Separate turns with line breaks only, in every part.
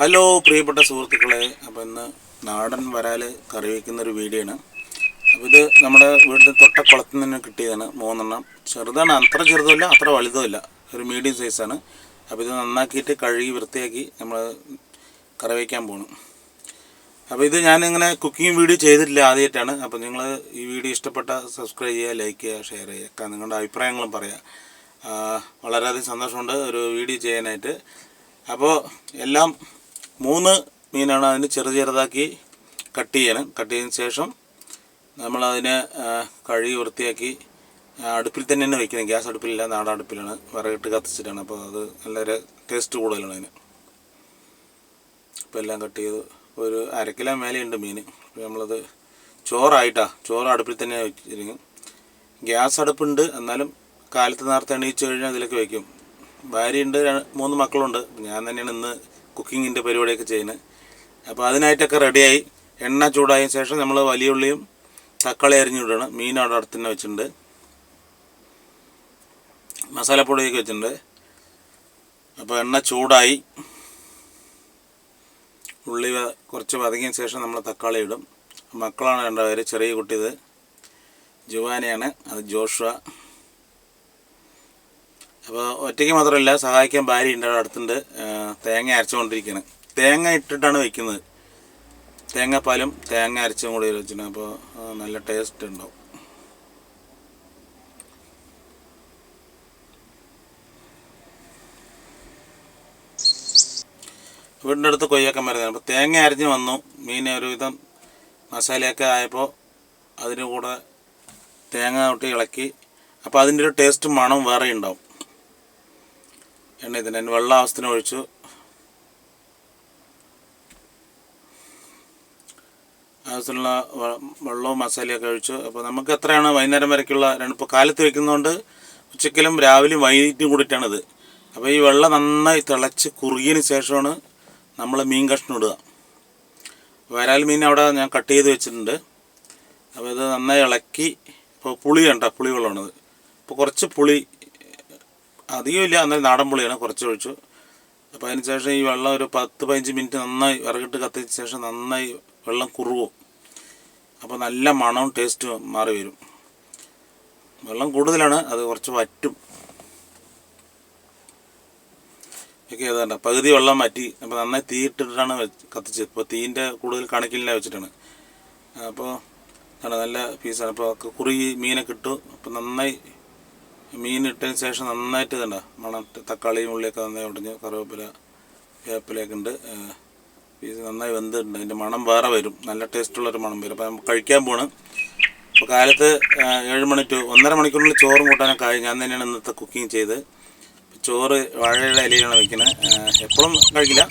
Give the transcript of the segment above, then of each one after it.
Hello പ്രിയപ്പെട്ട സുഹൃത്തുക്കളെ. അപ്പോൾ ഇന്ന് നാടൻ വരാൽ കറി വയ്ക്കുന്ന ഒരു വീഡിയോ ആണ് അപ്പോൾ ഇത് നമ്മുടെ വീടിന്റെ തൊട്ട കുളത്തിൽ നിന്ന് കിട്ടിയതാണ് മൂന്നെണ്ണം. ചെറുതാണ് അത്ര ചെറുതുമില്ല അത്ര വലുതുമില്ല. ഒരു മീഡിയം സൈസാണ് അപ്പോൾ ഇത് നന്നാക്കിയിട്ട് കഴുകി വൃത്തിയാക്കി നമ്മൾ കറി വയ്ക്കാൻ പോകണം അപ്പോൾ ഇത് ഞാനിങ്ങനെ കുക്കിംഗ് വീഡിയോ ചെയ്തിട്ടില്ല ആദ്യമായിട്ടാണ്. അപ്പോൾ നിങ്ങൾ ഈ വീഡിയോ ഇഷ്ടപ്പെട്ട സബ്സ്ക്രൈബ് ചെയ്യുക ലൈക്ക് ചെയ്യുക ഷെയർ ചെയ്യുക. നിങ്ങളുടെ അഭിപ്രായങ്ങളും പറയുക വളരെയധികം സന്തോഷമുണ്ട് ഒരു വീഡിയോ ചെയ്യാനായിട്ട്. അപ്പോൾ എല്ലാം മൂന്ന് മീനാണ് അതിന് ചെറു ചെറുതാക്കി കട്ട് ചെയ്യണം. കട്ട് ചെയ്തതിന് ശേഷം നമ്മളതിനെ കഴുകി വൃത്തിയാക്കി അടുപ്പിൽ തന്നെയാണ് വയ്ക്കുന്നത് ഗ്യാസ് അടുപ്പിലില്ല നാടടുപ്പിലാണ് വിറകിട്ട് കത്തിച്ചിട്ടാണ്. അപ്പോൾ അത് നല്ലൊരു ടേസ്റ്റ് കൂടുതലാണ് അതിന്. അപ്പോൾ എല്ലാം കട്ട് ചെയ്ത് ഒരു അരക്കിലോ കിലോ മേലെയുണ്ട് മീൻ. അപ്പോൾ നമ്മളത് ചോറായിട്ടാ. ചോറ് അടുപ്പിൽ തന്നെ വെച്ചിരിക്കും. ഗ്യാസ് അടുപ്പുണ്ട്. എന്നാലും കാലത്ത് നേരത്തെ എണീച്ച് കഴിഞ്ഞാൽ അതിലേക്ക് വയ്ക്കും ഭാര്യയുണ്ട് മൂന്ന് മക്കളുണ്ട്. ഞാൻ തന്നെയാണ് ഇന്ന് കുക്കിങ്ങിന്റെ പരിപാടിയൊക്കെ ചെയ്യുന്നത്. അപ്പോൾ അതിനായിട്ടൊക്കെ റെഡിയായി. എണ്ണ ചൂടായ ശേഷം നമ്മൾ വലിയ ഉള്ളിയും തക്കാളി അരിഞ്ഞിടണം മീൻ അവിടെ അടുത്ത് തന്നെ വെച്ചിട്ടുണ്ട്. മസാലപ്പൊടിയൊക്കെ വെച്ചിട്ടുണ്ട്. അപ്പോൾ എണ്ണ ചൂടായി. ഉള്ളി കുറച്ച് വതങ്ങിയ ശേഷം നമ്മൾ തക്കാളി ഇടും. മക്കളാണ് രണ്ടുപേർ ചെറിയ കുട്ടിയത് ജുവാനയാണ്. അത് ജോഷുവ. അപ്പോൾ ഒറ്റയ്ക്ക് മാത്രമല്ല സഹായിക്കാൻ ഭാര്യ ഉണ്ട് അടുത്തുണ്ട്. തേങ്ങ അരച്ചുകൊണ്ടിരിക്കുകയാണ് തേങ്ങ ഇട്ടിട്ടാണ് വയ്ക്കുന്നത് തേങ്ങാപ്പാലും തേങ്ങ അരച്ചും കൂടി വെച്ചിട്ടുണ്ട് അപ്പോൾ നല്ല ടേസ്റ്റ് ഉണ്ടാവും. വീടിന്റെ അടുത്ത് കൊയ്യാക്കാൻ മരുന്നാണ് അപ്പോൾ തേങ്ങ അരിഞ്ഞ് വന്നു. മീൻ ഒരുവിധം മസാലയൊക്കെ ആയപ്പോൾ അതിന് കൂടെ തേങ്ങ ഇളക്കി. അപ്പോൾ അതിന്റെ ഒരു ടേസ്റ്റ് മണം വേറെ ഉണ്ടാവും. എണ്ണ ഇതിന് വെള്ള ആവശ്യത്തിന് ഒഴിച്ചു. ആവശ്യത്തിനുള്ള വെള്ളവും മസാലയൊക്കെ ഒഴിച്ചു. അപ്പോൾ നമുക്ക് എത്രയാണ് വൈകുന്നേരം വരയ്ക്കുള്ള ഇപ്പോൾ കാലത്ത് വെക്കുന്നതുകൊണ്ട് ഉച്ചക്കലും രാവിലെയും വൈകിട്ടും കൂടിയിട്ടാണിത് അപ്പോൾ ഈ വെള്ളം നന്നായി തിളച്ച് കുറുകിയതിന് ശേഷമാണ് നമ്മൾ മീൻ കഷ്ണം ഇടുക. വരാൽ മീൻ അവിടെ ഞാൻ കട്ട് ചെയ്ത് വെച്ചിട്ടുണ്ട്. അപ്പോൾ ഇത് നന്നായി ഇളക്കി ഇപ്പോൾ പുളി കണ്ട പുളി വെള്ളമാണിത് അപ്പോൾ കുറച്ച് പുളി അധികമില്ല അന്നേരം നാടൻ പുളിയാണ്. കുറച്ച് ഒഴിച്ചു. അപ്പോൾ അതിന് ശേഷം ഈ വെള്ളം ഒരു പത്ത് പതിനഞ്ച് മിനിറ്റ് നന്നായി വിറകിട്ട് കത്തിച്ച ശേഷം നന്നായി വെള്ളം കുറുകും. അപ്പോൾ നല്ല മണവും ടേസ്റ്റും മാറി വരും. വെള്ളം കൂടുതലാണ്. അത് കുറച്ച് വറ്റും. ഒക്കെ ഏതാണ്ട് പകുതി വെള്ളം മാറ്റി അപ്പോൾ നന്നായി തീയിട്ടിട്ടാണ് കത്തിച്ചത്. ഇപ്പോൾ തീന്റെ കൂടുതൽ കണക്കില്ല വെച്ചിട്ടാണ്. അപ്പോൾ നല്ല പീസാണ് അപ്പോൾ കുറുകി മീനൊക്കെ ഇട്ടു. അപ്പോൾ നന്നായി മീൻ ഇട്ടതിന് ശേഷം നന്നായിട്ട് തന്നെ മണം തക്കാളിയും ഉള്ളിയൊക്കെ നന്നായി ഉടഞ്ഞ് കറിവേപ്പില വേപ്പിലയൊക്കെ ഉണ്ട്. പീസ് നന്നായി വെന്തിട്ടുണ്ട്. അതിന്റെ മണം വേറെ വരും. നല്ല ടേസ്റ്റുള്ളൊരു മണം വരും. അപ്പോൾ കഴിക്കാൻ പോണ്. അപ്പോൾ കാലത്ത് ഏഴ് മണി ടു ഒന്നര മണിക്കൂറിൽ ചോറും കൂട്ടാനൊക്കെ ആയി. ഞാൻ തന്നെയാണ് ഇന്നത്തെ കുക്കിംഗ് ചെയ്ത്. ചോറ് വാഴയുടെ ഇലയിലാണ് വയ്ക്കുന്നത് എപ്പോഴും കഴിക്കില്ല.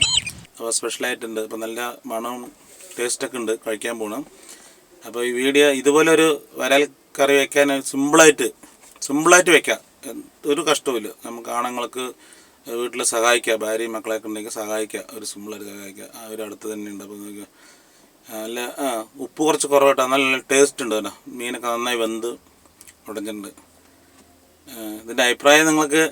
അപ്പോൾ സ്പെഷ്യലായിട്ടുണ്ട്. അപ്പോൾ നല്ല മണവും ടേസ്റ്റൊക്കെ ഉണ്ട്. കഴിക്കാൻ പോകണം അപ്പോൾ ഈ വീഡിയോ ഇതുപോലെ ഒരു വരാൽ കറി വയ്ക്കാൻ സിമ്പിളായിട്ട് സിമ്പിളായിട്ട് വെക്കാം. ഒരു കഷ്ടവുമില്ല നമുക്ക് ആണുങ്ങൾക്ക് വീട്ടിൽ സഹായിക്കാം. ഭാര്യയും മക്കളൊക്കെ ഉണ്ടെങ്കിൽ സഹായിക്കാം. ഒരു സിമ്പിളായിട്ട് സഹായിക്കാം. അവർ അടുത്ത് തന്നെ ഉണ്ട്. അപ്പോൾ നല്ല ഉപ്പ് കുറച്ച് കുറവായിട്ട് നല്ല ടേസ്റ്റ് ഉണ്ട് കേട്ടോ. മീനൊക്കെ നന്നായി വെന്ത് ഉടഞ്ഞിട്ടുണ്ട്. ഇതിന്റെ അഭിപ്രായം നിങ്ങൾക്ക്